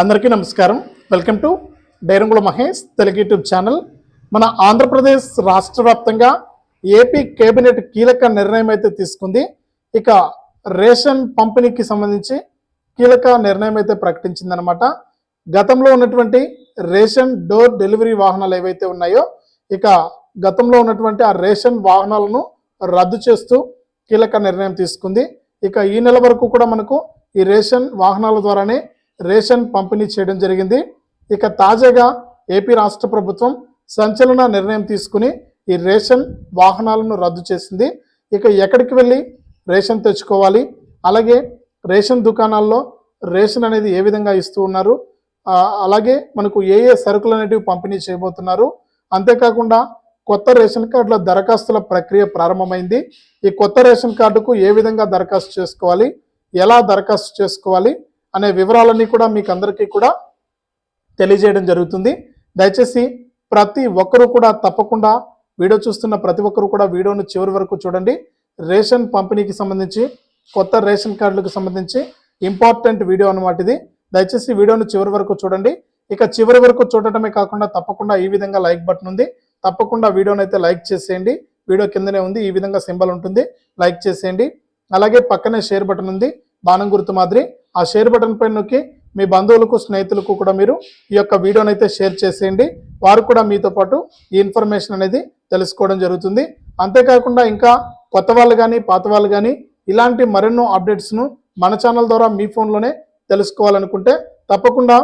అందరికీ నమస్కారం. Welcome to డైరంగుల మహేష్ తెలుగు యూట్యూబ్ ఛానల్. మన ఆంధ్రప్రదేశ్ రాష్ట్ర వ్యాప్తంగా ఏపీ కేబినెట్ కీలక నిర్ణయం అయితే తీసుకుంది. ఇక రేషన్ పంపిణీకి సంబంధించి కీలక నిర్ణయం అయితే ప్రకటించిందనమాట గతంలో ఉన్నటువంటి రేషన్ డోర్ డెలివరీ వాహనాలు ఏవైతే ఉన్నాయో ఇక గతంలో ఉన్నటువంటి ఆ రేషన్ వాహనాలను రద్దు చేస్తూ కీలక నిర్ణయం తీసుకుంది. ఇక ఈ నెల వరకు కూడా మనకు ఈ రేషన్ వాహనాల ద్వారానే రేషన్ పంపిణీ చేయడం జరిగింది. ఇక తాజాగా ఏపీ రాష్ట్ర ప్రభుత్వం సంచలన నిర్ణయం తీసుకుని ఈ రేషన్ వాహనాలను రద్దు చేసింది. ఇక ఎక్కడికి వెళ్ళి రేషన్ తెచ్చుకోవాలి? అలాగే రేషన్ దుకాణాల్లో రేషన్ అనేది ఏ విధంగా ఇస్తూ ఉన్నారు? అలాగే మనకు ఏ ఏ సరుకులు అనేటివి పంపిణీ చేయబోతున్నారు? అంతేకాకుండా కొత్త రేషన్ కార్డుల దరఖాస్తుల ప్రక్రియ ప్రారంభమైంది. ఈ కొత్త రేషన్ కార్డుకు ఏ విధంగా దరఖాస్తు చేసుకోవాలి? ఎలా దరఖాస్తు చేసుకోవాలి? అనే వివరాలన్నీ కూడా మీకు అందరికీ కూడా తెలియజేయడం జరుగుతుంది. దయచేసి ప్రతి ఒక్కరూ కూడా తప్పకుండా వీడియో చూస్తున్న ప్రతి ఒక్కరూ కూడా వీడియోను చివరి వరకు చూడండి. రేషన్ పంపిణీకి సంబంధించి కొత్త రేషన్ కార్డులకు సంబంధించి ఇంపార్టెంట్ వీడియో అనమాట ఇది. దయచేసి వీడియోను చివరి వరకు చూడండి. ఇక చివరి వరకు చూడటమే కాకుండా తప్పకుండా ఈ విధంగా లైక్ బటన్ ఉంది. తప్పకుండా వీడియోని అయితే లైక్ చేసేయండి. వీడియో కిందనే ఉంది. ఈ విధంగా సింబల్ ఉంటుంది. లైక్ చేసేయండి. అలాగే పక్కనే షేర్ బటన్ ఉంది. బాణం గుర్తు మాదిరి. ఆ షేర్ బటన్ పైన నొక్కి మీ బంధువులకు స్నేహితులకు కూడా మీరు ఈ యొక్క వీడియోని అయితే షేర్ చేసేయండి. వారు కూడా మీతో పాటు ఈ ఇన్ఫర్మేషన్ అనేది తెలుసుకోవడం జరుగుతుంది. అంతేకాకుండా ఇంకా కొత్త వాళ్ళు కానీ పాత వాళ్ళు కానీ ఇలాంటి మరెన్నో అప్డేట్స్ను మన ఛానల్ ద్వారా మీ ఫోన్లోనే తెలుసుకోవాలనుకుంటే తప్పకుండా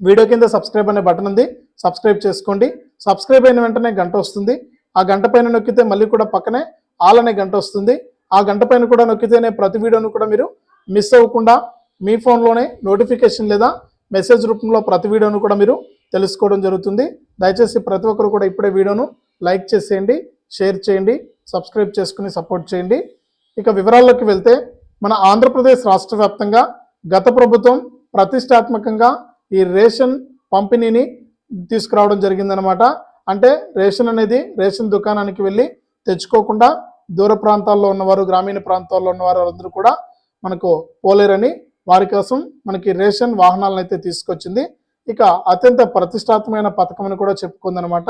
వీడియో కింద సబ్స్క్రైబ్ అనే బటన్ ఉంది. సబ్స్క్రైబ్ చేసుకోండి. సబ్స్క్రైబ్ అయిన వెంటనే గంట వస్తుంది. ఆ గంట పైన నొక్కితే మళ్ళీ కూడా పక్కనే ఆల్ అనే గంట వస్తుంది. ఆ గంట పైన కూడా నొక్కితేనే ప్రతి వీడియోను కూడా మీరు మిస్ అవ్వకుండా మీ ఫోన్లోనే నోటిఫికేషన్ లేదా మెసేజ్ రూపంలో ప్రతి వీడియోను కూడా మీరు తెలుసుకోవడం జరుగుతుంది. దయచేసి ప్రతి ఒక్కరు కూడా ఇప్పుడే వీడియోను లైక్ చేసేయండి షేర్ చేయండి సబ్స్క్రైబ్ చేసుకుని సపోర్ట్ చేయండి. ఇక వివరాల్లోకి వెళ్తే మన ఆంధ్రప్రదేశ్ రాష్ట్ర వ్యాప్తంగా గత ప్రభుత్వం ప్రతిష్టాత్మకంగా ఈ రేషన్ పంపిణీని తీసుకురావడం జరిగిందనమాట అంటే రేషన్ అనేది రేషన్ దుకాణానికి వెళ్ళి తెచ్చుకోకుండా దూర ప్రాంతాల్లో ఉన్నవారు గ్రామీణ ప్రాంతాల్లో ఉన్నవారు అందరూ కూడా మనకు పోలేరని వారి కోసం మనకి రేషన్ వాహనాలను అయితే తీసుకొచ్చింది. ఇక అత్యంత ప్రతిష్టాత్మకమైన పథకం అని కూడా చెప్పుకుందనమాట.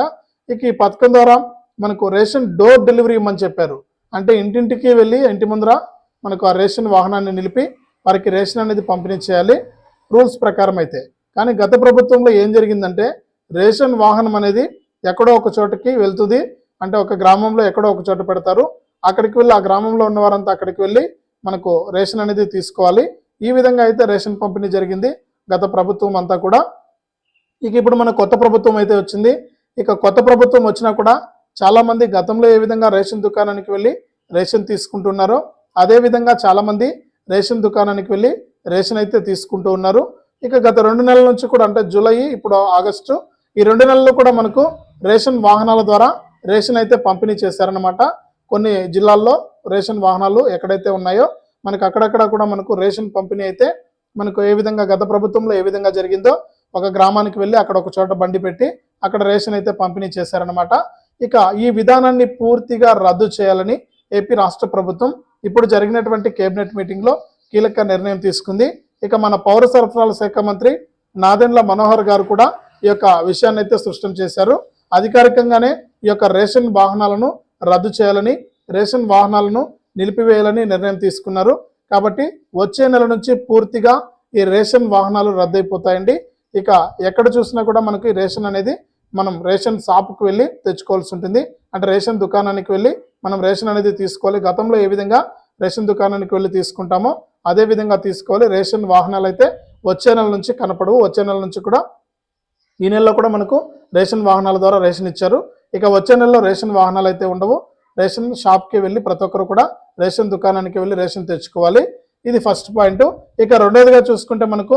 ఇక ఈ పథకం ద్వారా మనకు రేషన్ డోర్ డెలివరీ ఇవ్వమని చెప్పారు. అంటే ఇంటింటికి వెళ్ళి ఇంటి ముందర మనకు ఆ రేషన్ వాహనాన్ని నిలిపి వారికి రేషన్ అనేది పంపిణీ చేయాలి. రూల్స్ ప్రకారం అయితే. కానీ గత ప్రభుత్వంలో ఏం జరిగిందంటే రేషన్ వాహనం అనేది ఎక్కడో ఒక చోటకి వెళ్తుంది. అంటే ఒక గ్రామంలో ఎక్కడో ఒక చోట పెడతారు. అక్కడికి వెళ్ళి ఆ గ్రామంలో ఉన్న వారంతా అక్కడికి వెళ్ళి మనకు రేషన్ అనేది తీసుకోవాలి. ఈ విధంగా అయితే రేషన్ పంపిణీ జరిగింది. గత ప్రభుత్వం అంతా కూడా. ఇక ఇప్పుడు మన కొత్త ప్రభుత్వం అయితే వచ్చింది. ఇక కొత్త ప్రభుత్వం వచ్చినా కూడా చాలామంది గతంలో ఏ విధంగా రేషన్ దుకాణానికి వెళ్ళి రేషన్ తీసుకుంటున్నారో అదే విధంగా రేషన్ దుకాణానికి వెళ్ళి రేషన్ అయితే తీసుకుంటూ ఉన్నారు. ఇక గత రెండు నెలల నుంచి కూడా అంటే జూలై ఇప్పుడు ఆగస్టు ఈ రెండు నెలల్లో కూడా మనకు రేషన్ వాహనాల ద్వారా రేషన్ అయితే పంపిణీ చేశారనమాట కొన్ని జిల్లాల్లో రేషన్ వాహనాలు ఎక్కడైతే ఉన్నాయో మనకు అక్కడక్కడ కూడా మనకు రేషన్ పంపిణీ అయితే మనకు ఏ విధంగా గత ప్రభుత్వంలో ఏ విధంగా జరిగిందో ఒక గ్రామానికి వెళ్ళి అక్కడ ఒక చోట బండి పెట్టి అక్కడ రేషన్ అయితే పంపిణీ చేశారనమాట ఇక ఈ విధానాన్ని పూర్తిగా రద్దు చేయాలని ఏపీ రాష్ట్ర ప్రభుత్వం ఇప్పుడు జరిగినటువంటి కేబినెట్ మీటింగ్లో కీలక నిర్ణయం తీసుకుంది. ఇక మన పౌర సరఫరాల శాఖ మంత్రి నాదెండ్ల మనోహర్ గారు కూడా ఈ యొక్క విషయాన్ని అయితే స్పష్టం చేశారు. అధికారికంగానే ఈ యొక్క రేషన్ వాహనాలను రద్దు చేయాలని రేషన్ వాహనాలను నిలిపివేయాలని నిర్ణయం తీసుకున్నారు. కాబట్టి వచ్చే నెల నుంచి పూర్తిగా ఈ రేషన్ వాహనాలు రద్దయిపోతాయండి. ఇక ఎక్కడ చూసినా కూడా మనకి రేషన్ అనేది మనం రేషన్ షాప్కి వెళ్ళి తెచ్చుకోవాల్సి ఉంటుంది. అంటే రేషన్ దుకాణానికి వెళ్ళి మనం రేషన్ అనేది తీసుకోవాలి. గతంలో ఏ విధంగా రేషన్ దుకాణానికి వెళ్ళి తీసుకుంటామో అదే విధంగా తీసుకోవాలి. రేషన్ వాహనాలు అయితే వచ్చే నెల నుంచి కనపడవు. వచ్చే నెల నుంచి కూడా ఈ నెలలో కూడా మనకు రేషన్ వాహనాల ద్వారా రేషన్ ఇచ్చారు. ఇక వచ్చే నెలలో రేషన్ వాహనాలు అయితే ఉండవు. రేషన్ షాప్కి వెళ్ళి ప్రతి ఒక్కరు కూడా రేషన్ దుకాణానికి వెళ్ళి రేషన్ తెచ్చుకోవాలి. ఇది ఫస్ట్ పాయింట్. ఇక రెండోదిగా చూసుకుంటే మనకు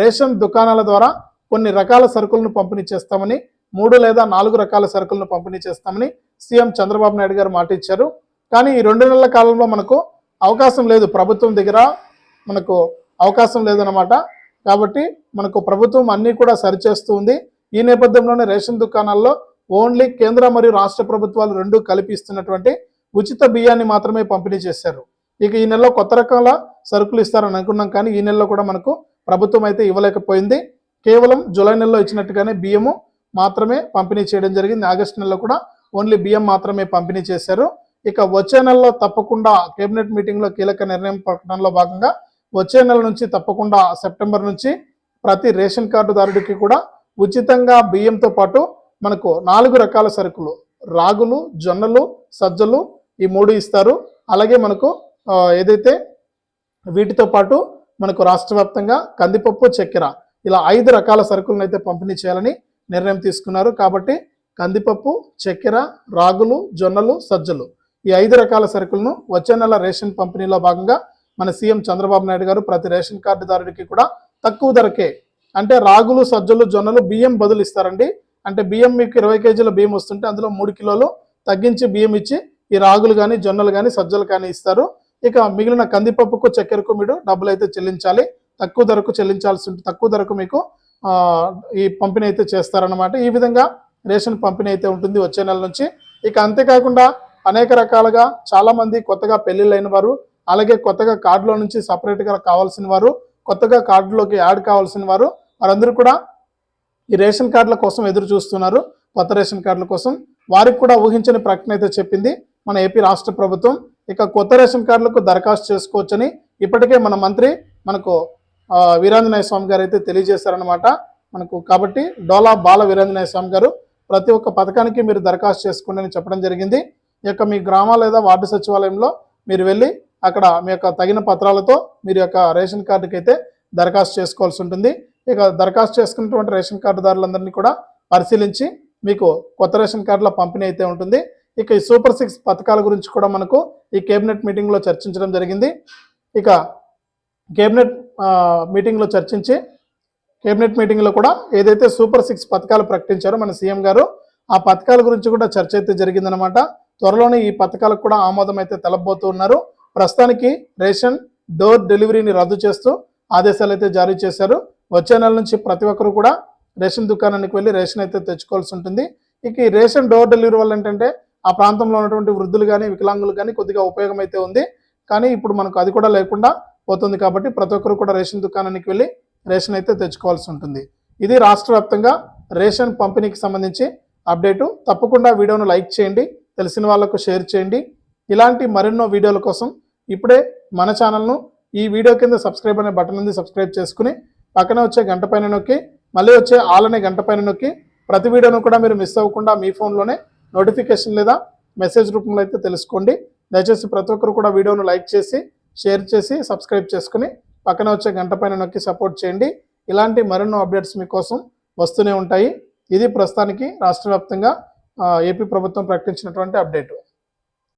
రేషన్ దుకాణాల ద్వారా కొన్ని రకాల సరుకులను పంపిణీ చేస్తామని మూడు లేదా నాలుగు రకాల సరుకులను పంపిణీ చేస్తామని సీఎం చంద్రబాబు నాయుడు గారు మాట ఇచ్చారు. కానీ ఈ రెండు నెలల కాలంలో మనకు అవకాశం లేదు ప్రభుత్వం దగ్గర మనకు అవకాశం లేదన్నమాట. కాబట్టి మనకు ప్రభుత్వం అన్నీ కూడా సరిచేస్తూ ఉంది. ఈ నేపథ్యంలోనే రేషన్ దుకాణాల్లో ఓన్లీ కేంద్ర మరియు రాష్ట్ర ప్రభుత్వాలు రెండు కలిపి ఇస్తున్నటువంటి ఉచిత బియ్యాన్ని మాత్రమే పంపిణీ చేశారు. ఇక ఈ నెలలో కొత్త రకాల సరుకులు ఇస్తారని అనుకున్నాం కానీ ఈ నెలలో కూడా మనకు ప్రభుత్వం అయితే ఇవ్వలేకపోయింది. కేవలం జూలై నెలలో ఇచ్చినట్టుగానే బియ్యము మాత్రమే పంపిణీ చేయడం జరిగింది. ఆగస్టు నెలలో కూడా ఓన్లీ బియ్యం మాత్రమే పంపిణీ చేశారు. ఇక వచ్చే నెలలో తప్పకుండా కేబినెట్ మీటింగ్లో కీలక నిర్ణయం ప్రకటనలో భాగంగా వచ్చే నెల నుంచి తప్పకుండా సెప్టెంబర్ నుంచి ప్రతి రేషన్ కార్డుదారుడికి కూడా ఉచితంగా బియ్యంతో పాటు మనకు నాలుగు రకాల సరుకులు. రాగులు జొన్నలు సజ్జలు ఈ మూడు ఇస్తారు. అలాగే మనకు ఏదైతే వీటితో పాటు మనకు రాష్ట్ర వ్యాప్తంగా కందిపప్పు చక్కెర ఇలా ఐదు రకాల సరుకులను అయితే పంపిణీ చేయాలని నిర్ణయం తీసుకున్నారు. కాబట్టి కందిపప్పు చక్కెర రాగులు జొన్నలు సజ్జలు ఈ ఐదు రకాల సరుకులను వచ్చే నెల రేషన్ పంపిణీలో భాగంగా మన సీఎం చంద్రబాబు నాయుడు గారు ప్రతి రేషన్ కార్డుదారుడికి కూడా తక్కువ ధరకే అంటే రాగులు సజ్జలు జొన్నలు బియ్యం బదులు ఇస్తారండి. అంటే బియ్యం మీకు ఇరవై కేజీల బియ్యం వస్తుంటే అందులో మూడు కిలోలు తగ్గించి బియ్యం ఇచ్చి ఈ రాగులు కానీ జొన్నలు కానీ సజ్జలు కానీ ఇస్తారు. ఇక మిగిలిన కందిపప్పుకు చక్కెరకు మీరు డబ్బులు అయితే చెల్లించాలి. తక్కువ ధరకు చెల్లించాల్సి ఉంటుంది తక్కువ ధరకు మీకు ఈ పంపిణీ అయితే చేస్తారన్నమాట. ఈ విధంగా రేషన్ పంపిణీ అయితే ఉంటుంది వచ్చే నెల నుంచి. ఇక అంతేకాకుండా అనేక రకాలుగా చాలామంది కొత్తగా పెళ్ళిళ్ళైన వారు అలాగే కొత్తగా కార్డులో నుంచి సపరేట్గా కావాల్సిన వారు కొత్తగా కార్డులోకి యాడ్ కావాల్సిన వారు వారందరూ కూడా ఈ రేషన్ కార్డుల కోసం ఎదురు చూస్తున్నారు. కొత్త రేషన్ కార్డుల కోసం వారికి కూడా ఊహించని ప్రకటన అయితే చెప్పింది. మన ఏపీ రాష్ట్ర ప్రభుత్వం ఇక కొత్త రేషన్ కార్డులకు దరఖాస్తు చేసుకోవచ్చని ఇప్పటికే మన మంత్రి మనకు ఆ, వీరాంజనేయ స్వామి గారు అయితే తెలియజేశారనమాట మనకు కాబట్టి డోలా బాల వీరాంజనేయ స్వామి గారు ప్రతి ఒక్క పథకానికి మీరు దరఖాస్తు చేసుకోండి అని చెప్పడం జరిగింది. ఈ యొక్క మీ గ్రామ లేదా వార్డు సచివాలయంలో మీరు వెళ్ళి అక్కడ మీ యొక్క తగిన పత్రాలతో మీరు యొక్క రేషన్ కార్డుకి అయితే దరఖాస్తు చేసుకోవాల్సి ఉంటుంది. ఇక దరఖాస్తు చేసుకున్నటువంటి రేషన్ కార్డుదారులందరినీ కూడా పరిశీలించి మీకు కొత్త రేషన్ కార్డుల పంపిణీ అయితే ఉంటుంది. ఇక ఈ సూపర్ సిక్స్ పథకాల గురించి కూడా మనకు ఈ కేబినెట్ మీటింగ్లో చర్చించడం జరిగింది. ఇక కేబినెట్ మీటింగ్లో చర్చించి కేబినెట్ మీటింగ్లో కూడా ఏదైతే సూపర్ సిక్స్ పథకాలు ప్రకటించారో మన సీఎం గారు ఆ పథకాల గురించి కూడా చర్చ అయితే జరిగిందనమాట త్వరలోనే ఈ పథకాలకు కూడా ఆమోదం అయితే తెలబోతూ ఉన్నారు. ప్రస్తుతానికి రేషన్ డోర్ డెలివరీని రద్దు చేస్తూ ఆదేశాలు అయితే జారీ చేశారు. వచ్చే నెల నుంచి ప్రతి ఒక్కరు కూడా రేషన్ దుకాణానికి వెళ్ళి రేషన్ అయితే తెచ్చుకోవాల్సి ఉంటుంది. ఇక ఈ రేషన్ డోర్ డెలివరీ వల్ల ఏంటంటే ఆ ప్రాంతంలో ఉన్నటువంటి వృద్ధులు కానీ వికలాంగులు కానీ కొద్దిగా ఉపయోగం అయితే ఉంది. కానీ ఇప్పుడు మనకు అది కూడా లేకుండా పోతుంది కాబట్టి ప్రతి ఒక్కరు కూడా రేషన్ దుకాణానికి వెళ్ళి రేషన్ అయితే తెచ్చుకోవాల్సి ఉంటుంది. ఇది రాష్ట్ర వ్యాప్తంగా రేషన్ పంపిణీకి సంబంధించి అప్డేటు. తప్పకుండా వీడియోను లైక్ చేయండి తెలిసిన వాళ్ళకు షేర్ చేయండి. ఇలాంటి మరెన్నో వీడియోల కోసం ఇప్పుడే మన ఛానల్ను ఈ వీడియో కింద సబ్స్క్రైబ్ అనే బటన్ ఉంది సబ్స్క్రైబ్ చేసుకుని పక్కన వచ్చే గంట పైన నొక్కి మళ్ళీ వచ్చే ఆల్ అనే గంట పైన నొక్కి ప్రతి వీడియోను కూడా మీరు మిస్ అవ్వకుండా మీ ఫోన్లోనే నోటిఫికేషన్ లేదా మెసేజ్ రూపంలో అయితే తెలుసుకోండి. దయచేసి ప్రతి ఒక్కరు కూడా వీడియోను లైక్ చేసి షేర్ చేసి సబ్స్క్రైబ్ చేసుకుని పక్కన వచ్చే గంట పైన నొక్కి సపోర్ట్ చేయండి. ఇలాంటి మరెన్నో అప్డేట్స్ మీకోసం వస్తూనే ఉంటాయి. ఇది ప్రస్తుతానికి రాష్ట్ర వ్యాప్తంగా ఏపీ ప్రభుత్వం ప్రకటించినటువంటి అప్డేట్.